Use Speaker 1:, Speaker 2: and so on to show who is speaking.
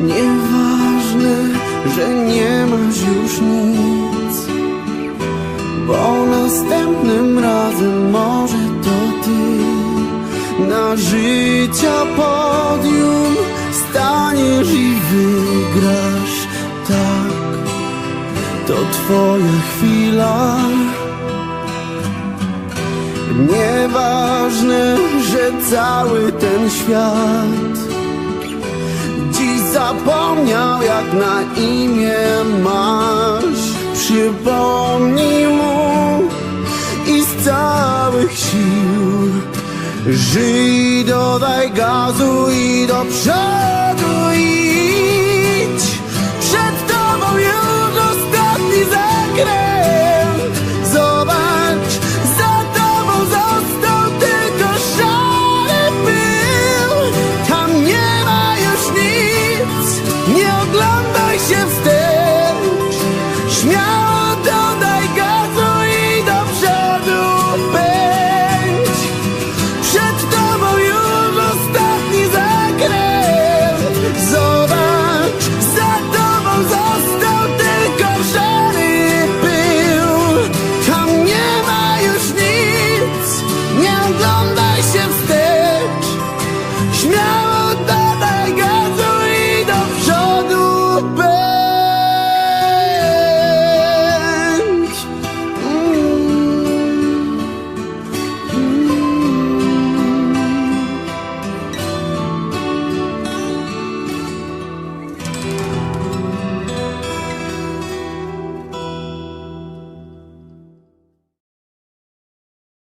Speaker 1: Nieważne, że nie masz już nic. Bo następnym razem może to ty. Na życia podium staniesz i wygrasz. Tak, to twoja chwila. Nieważne, że cały ten świat zapomniał jak na imię masz. Przypomnij mu i z całych sił. Żyj, dodaj gazu i do przodu